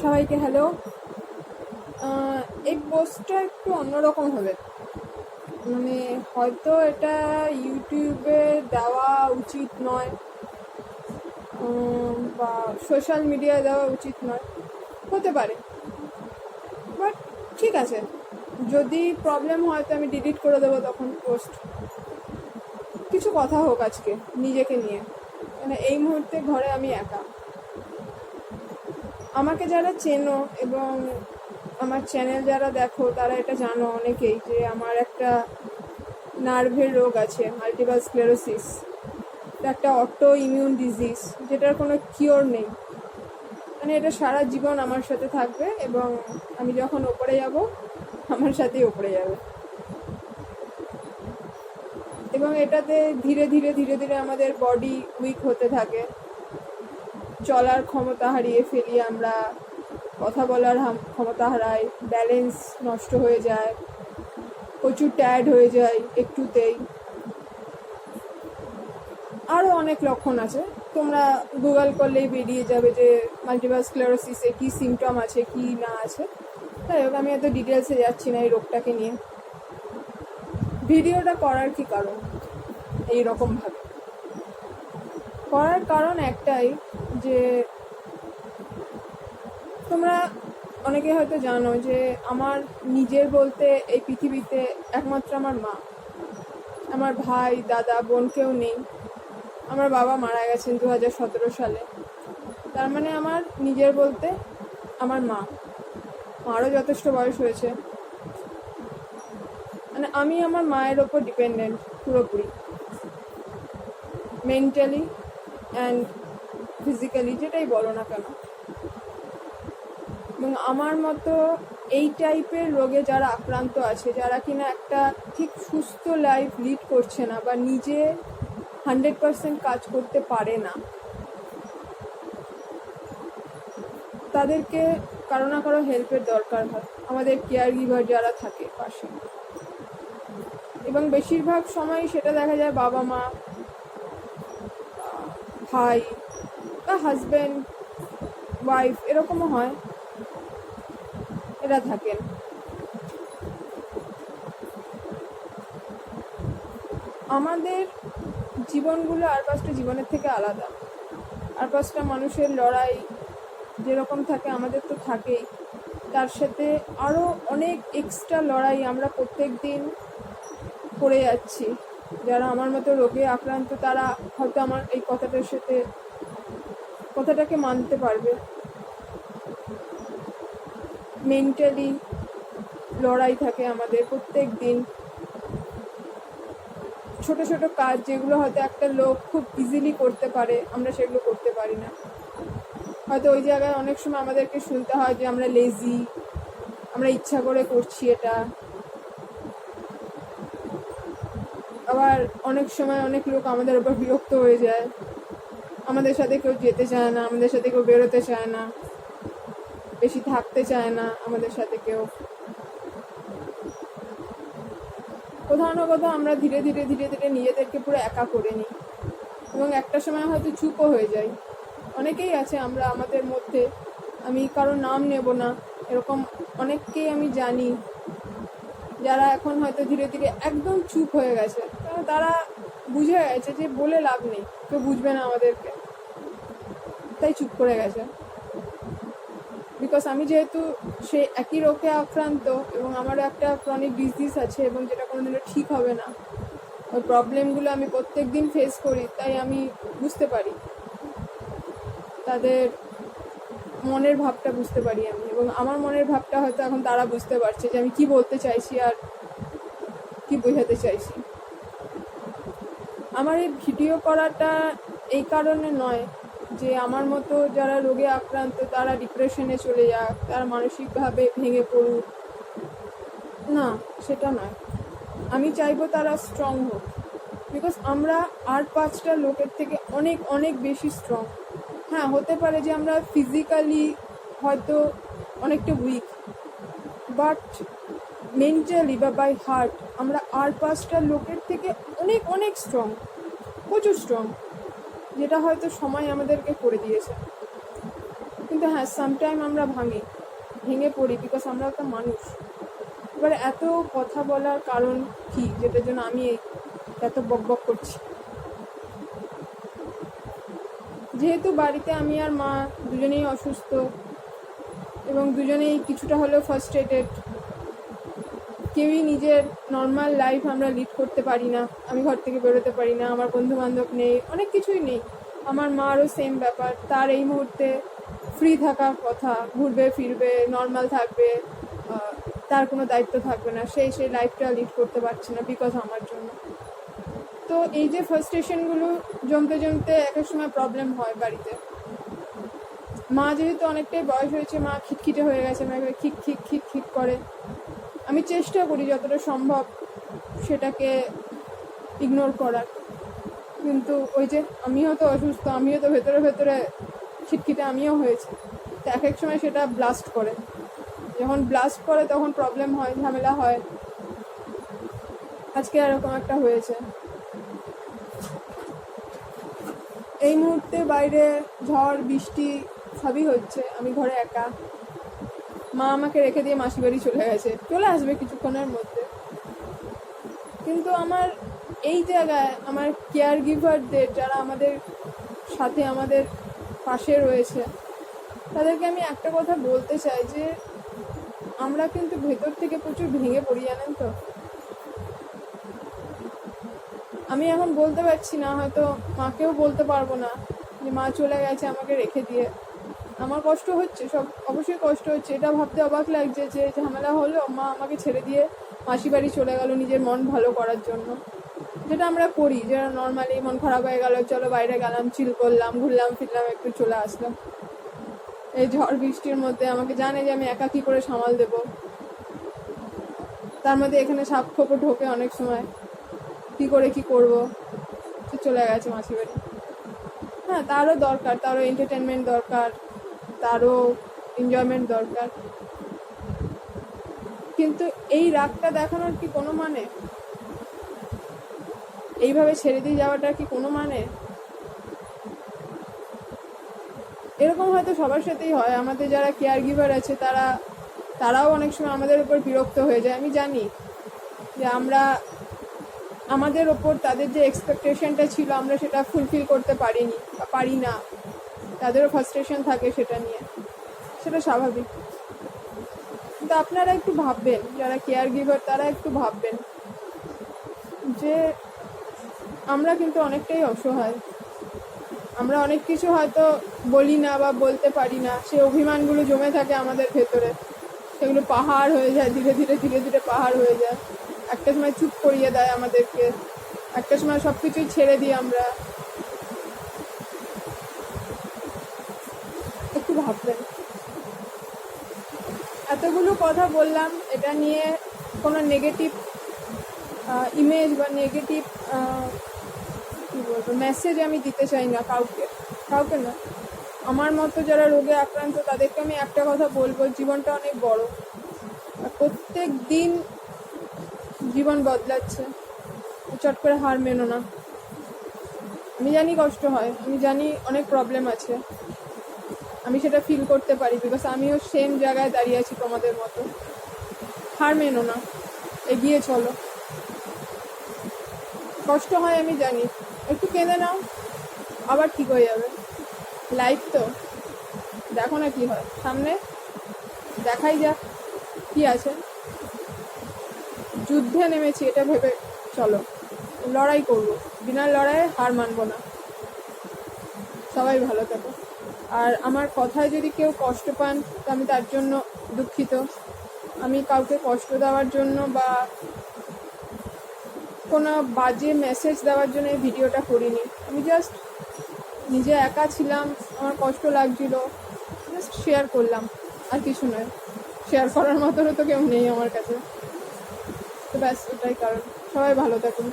সবাইকে হ্যালো এই পোস্টটা একটু অন্যরকম হবে। মানে হয়তো এটা ইউটিউবে দেওয়া উচিত নয়। বা সোশ্যাল মিডিয়ায় দেওয়া উচিত নয়। হতে পারে। বাট ঠিক আছে। যদি প্রবলেম হয় তো আমি ডিলিট করে দেবো তখন পোস্ট কিছু কথা হোক আজকে, নিজেকে নিয়ে। মানে এই মুহূর্তে ঘরে আমি একা। আমাকে যারা চেনো এবং আমার চ্যানেল যারা দেখো, তারা এটা জানো অনেকেই যে আমার একটা নার্ভের রোগ আছে মাল্টিপাল স্ক্লেরোসিস একটা অটো ইমিউন ডিজিজ যেটার কোনো কিওর নেই। মানে এটা সারা জীবন আমার সাথে থাকবে এবং আমি যখন ওপরে যাব, আমার সাথেই ওপরে যাবে। এবং এটাতে ধীরে ধীরে ধীরে ধীরে আমাদের বডি উইক হতে থাকে। চলার ক্ষমতা হারিয়ে ফেলি আমরা। কথা বলার ক্ষমতা হারাই ব্যালেন্স নষ্ট হয়ে যায়, প্রচুর ট্যাড হয়ে যায় একটুতেই। আরও অনেক লক্ষণ আছে। তোমরা গুগল করলেই বেরিয়ে যাবে যে মাল্টিপাল স্ক্লেরোসিসে কী সিমটম আছে, কি না আছে। তাই হোক, আমি এত ডিটেলসে যাচ্ছি না এই রোগটাকে নিয়ে। ভিডিওটা করার কি কারণ? এই রকম ভাবে করার কারণ একটাই যে তোমরা অনেকে হয়তো জানো যে আমার নিজের বলতে এই পৃথিবীতে একমাত্র আমার মা। আমার ভাই, দাদা, বোন কেউ নেই। আমার বাবা মারা গেছেন দু হাজার সতেরো সালে। তার মানে আমার নিজের বলতে আমার মা। মারও যথেষ্ট বয়স হয়েছে। মানে আমি আমার মায়ের ওপর ডিপেন্ডেন্ট পুরোপুরি। মেন্টালি অ্যান্ড ফিজিক্যালি যেটাই বলো না কেন। এবং আমার মতো এই টাইপের রোগে যারা আক্রান্ত আছে, যারা কিনা একটা ঠিক সুস্থ লাইফ লিড করছে না বা নিজে হান্ড্রেড পার্সেন্ট কাজ করতে পারে না, তাদেরকে কারও না কারও হেল্পের দরকার হয়, আমাদের কেয়ার গিভার যারা থাকে পাশে। এবং বেশিরভাগ সময় সেটা দেখা যায় বাবা মা ভাই হাজব্যান্ড ওয়াইফ এরকমও হয়। এরা থাকেন। আমাদের জীবনগুলো আর পাঁচটা জীবনের থেকে আলাদা। আর পাঁচটা মানুষের লড়াই যেরকম থাকে, আমাদের তো থাকেই। তার সাথে আরও অনেক এক্সট্রা লড়াই আমরা প্রত্যেক দিন করে যাচ্ছি। যারা আমার মতো রোগে আক্রান্ত, তারা হয়তো আমার এই কথাটার সাথে কথাটাকে মানতে পারবে। মেন্টালি লড়াই থাকে আমাদের প্রত্যেক দিন। ছোট ছোট কাজ যেগুলো হয়তো একটা লোক খুব ইজিলি করতে পারে, আমরা সেগুলো করতে পারি না। হয়তো ওই জায়গায় অনেক সময় আমাদেরকে শুনতে হয় যে আমরা লেজি আমরা ইচ্ছা করে করছি এটা। আবার অনেক সময় অনেক লোক আমাদের উপর বিরক্ত হয়ে যায়। আমাদের সাথে কেউ যেতে চায় না, আমাদের সাথে কেউ বেরোতে চায় না, বেশি থাকতে চায় না আমাদের সাথে কেউ। কোথাও না কোথাও আমরা ধীরে ধীরে ধীরে ধীরে নিজেদেরকে পুরো একা করে নিই এবং একটা সময় হয়তো চুপও হয়ে যাই। অনেকেই আছে, আমরা আমাদের মধ্যে, আমি কারোর নাম নেব না, এরকম অনেককেই আমি জানি, যারা এখন হয়তো ধীরে ধীরে একদম চুপ হয়ে গেছে। তারা বুঝে গেছে যে বলে লাভ নেই, কেউ বুঝবে না আমাদেরকে। তাই চুপ করে গেছে। বিকজ আমি যেহেতু সে একই রোগে আক্রান্ত এবং আমারও একটা ক্রনিক ডিজিজ আছে এবং যেটা কোনো কোনোদিনও ঠিক হবে না, ওই প্রবলেমগুলো আমি প্রত্যেক দিন ফেস করি, তাই আমি বুঝতে পারি। তাদের মনের ভাবটা বুঝতে পারি আমি এবং আমার মনের ভাবটা হয়তো এখন তারা বুঝতে পারছে যে আমি কি বলতে চাইছি আর কি বোঝাতে চাইছি। আমার এই ভিডিও করাটা এই কারণে নয় যে আমার মতো যারা রোগে আক্রান্ত, তারা ডিপ্রেশনে চলে যাক, তারা মানসিকভাবে ভেঙে পড়ুক। না, সেটা নয়। আমি চাইব তারা স্ট্রং হোক। বিকজ আমরা আর পাঁচটা লোকের থেকে অনেক অনেক বেশি স্ট্রং হ্যাঁ হতে পারে যে আমরা ফিজিক্যালি হয়তো অনেকটা উইক বাট মেন্টালি বা বাই হার্ট আমরা আর পাঁচটা লোকের থেকে অনেক অনেক স্ট্রং প্রচুর স্ট্রং যেটা হয়তো সময় আমাদেরকে করে দিয়েছে। কিন্তু হ্যাঁ সামটাইম আমরা ভাঙি, ভেঙে পড়ি বিকজ আমরা একটা মানুষ। এবার এত কথা বলার কারণ কি, যেটার জন্য আমি এত বক বক করছি? যেহেতু বাড়িতে আমি আর মা দুজনেই অসুস্থ এবং দুজনেই কিছুটা হলেও ফার্স্ট্রেটেড কেউই নিজের নর্মাল লাইফ আমরা লিড করতে পারি না, আমি ঘর থেকে বেরোতে পারি না, আমার বন্ধু বান্ধব নেই, অনেক কিছুই নেই। আমার মারও সেম ব্যাপার, তার এই মুহূর্তে ফ্রি থাকার কথা, ঘুরবে, ফিরবে নর্মাল থাকবে তার কোনো দায়িত্ব থাকবে না সেই সেই লাইফটা লিড করতে পারছে না বিকজ আমার জন্য। তো এই যে ফার্স্ট্রেশনগুলো জমতে জমতে এক এক সময় প্রবলেম হয় বাড়িতে। মা যেহেতু অনেকটাই বয়স হয়েছে, মা খিটখিটে হয়ে গেছে, মা খিক খিক খিক খিক করে। আমি চেষ্টা করি যতটা সম্ভব সেটাকে ইগনোর করার। কিন্তু ওই যে আমিও তো অসুস্থ, আমিও তো ভেতরে ভেতরে খিটখিটে আমিও হয়েছে। তো এক এক সময় সেটা ব্লাস্ট করে। যখন ব্লাস্ট করে তখন প্রবলেম হয়, ঝামেলা হয়। আজকে এরকম একটা হয়েছে। এই মুহূর্তে বাইরে ঝড়, বৃষ্টি সবই হচ্ছে, আমি ঘরে একা। মা আমাকে রেখে দিয়ে মাসি বাড়ি চলে গেছে। চলে আসবে কিছুক্ষণের মধ্যে। কিন্তু আমার এই জায়গায় আমার কেয়ার গিভারদের যারা আমাদের সাথে আমাদের পাশে রয়েছে, তাদেরকে আমি একটা কথা বলতে চাই যে, আমরা কিন্তু ভেতর থেকে প্রচুর ভেঙে পড়ি, জানেন তো? আমি এখন বলতে পারছি না, হয়তো মাকেও বলতে পারব না যে, মা চলে গেছে আমাকে রেখে দিয়ে। আমার কষ্ট হচ্ছে, সব অবশ্যই কষ্ট হচ্ছে। এটা ভাবতে অবাক লাগছে যে ঝামেলা হলো, মা আমাকে ছেড়ে দিয়ে মাসি বাড়ি চলে গেল নিজের মন ভালো করার জন্য। যেটা আমরা করি যেটা নর্মালি মন খারাপ হয়ে গেল, চলো বাইরে গেলাম চিল করলাম, ঘুরলাম, ফিরলাম, একটু চলে আসলাম। এই ঝড় বৃষ্টির মধ্যে আমাকে জানে যে আমি একা কি করে সামাল দেব। তার মধ্যে এখানে সাপ খোপো ঢোকে অনেক সময়। কি করে কি করব? চলে গেছে মাসি বাড়ি। হ্যাঁ তারও দরকার, তারও এন্টারটেনমেন্ট দরকার। তারও এনজয়মেন্ট দরকার। কিন্তু এই রাগটা দেখানোর কি কোনো মানে? এইভাবে ছেড়ে দিয়ে যাওয়াটার কি কোনো মানে? এরকম হয়তো সবার সাথেই হয়। আমাদের যারা কেয়ার গিভার আছে, তারা, তারাও অনেক সময় আমাদের উপর বিরক্ত হয়ে যায়। আমি জানি যে আমরা, আমাদের ওপর তাদের যে এক্সপেকটেশনটা ছিল, আমরা সেটা ফুলফিল করতে পারিনি, পারি না। তাদেরও ফার্স্ট্রেশন থাকে সেটা নিয়ে। সেটা স্বাভাবিক। কিন্তু আপনারা একটু ভাববেন, যারা কেয়ার গিভার তারা একটু ভাববেন যে আমরা কিন্তু অনেকটাই অসহায়। আমরা অনেক কিছু হয়তো বলি না বা বলতে পারি না। সেই অভিমানগুলো জমে থাকে আমাদের ভেতরে। সেগুলো পাহাড় হয়ে যায়, ধীরে ধীরে ধীরে ধীরে পাহাড় হয়ে যায়। একটা সময় চুপ করিয়ে দেয় আমাদেরকে। একটা সময় সব কিছুই ছেড়ে দিই আমরা। ভাববেন। এতগুলো কথা বললাম, এটা নিয়ে কোনো নেগেটিভ ইমেজ বা নেগেটিভ কি বলব মেসেজ আমি দিতে চাই না কাউকে। কাউকে না। আমার মতো যারা রোগে আক্রান্ত, তাদেরকে আমি একটা কথা বলব, জীবনটা অনেক বড়। প্রত্যেক দিন জীবন বদলাচ্ছে। চট করে হার মেনো না। আমি জানি কষ্ট হয়, আমি জানি অনেক প্রবলেম আছে। আমি সেটা ফিল করতে পারি বিকজ আমিও সেম জায়গায় দাঁড়িয়ে আছি তোমাদের মতো। হার মেনো না। এগিয়ে চলো। কষ্ট হয় আমি জানি। একটু কেঁদে নাও, আবার ঠিক হয়ে যাবে। লাইফ তো। দেখো না কি হয়। সামনে দেখাই যাক কি আছে। যুদ্ধে নেমেছি, এটা ভেবে চলো। লড়াই করব। বিনা লড়াইয়ে হার মানবো না। সবাই ভালো থাকো। আর আমার কথায় যদি কেউ কষ্ট পান, তো আমি তার জন্য দুঃখিত। আমি কাউকে কষ্ট দেওয়ার জন্য বা কোনো বাজে মেসেজ দেওয়ার জন্য এই ভিডিওটা করিনি। আমি জাস্ট নিজে একা ছিলাম, আমার কষ্ট লাগছিল জাস্ট শেয়ার করলাম। আর কিছু নয় শেয়ার করার মতো তো কেউ নেই আমার কাছে। তো ব্যাস, এটাই কারণ। সবাই ভালো থাকুন।